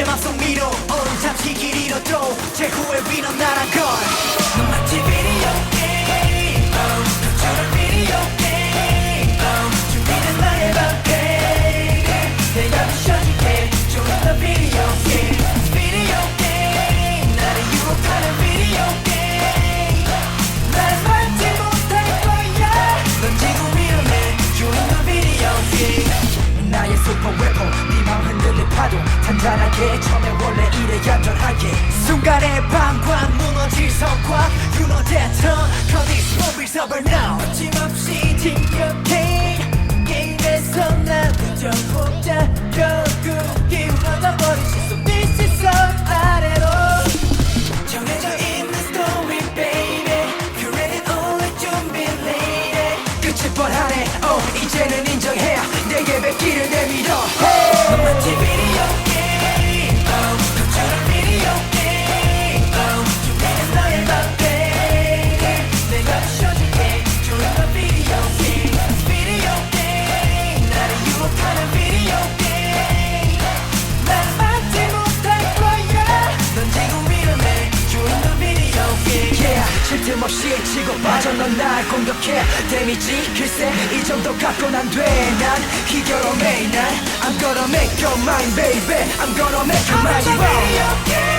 내 맘속 미로 얼음 잡히길 잃어도 제 후에 위로 날아걸 단단하게 처음에 원래 이래 얌전하게 순간의 방광 무너질 성광 You know that huh? Cause this movie's over now 거침없이 진격해 게임에서 나 무적 혼자 결국 기울어져 버리지 So this is all 아래로 정해져 있는 story baby Curated only to be lady 끝을 뻔하네 oh 이제는 인정해 틈 없이 치고 빠져 넌 날 공격해 데미지 글쎄 이 정도 갖고는 안돼난 희결함해 난 I'm gonna make you mine baby I'm gonna make you mine video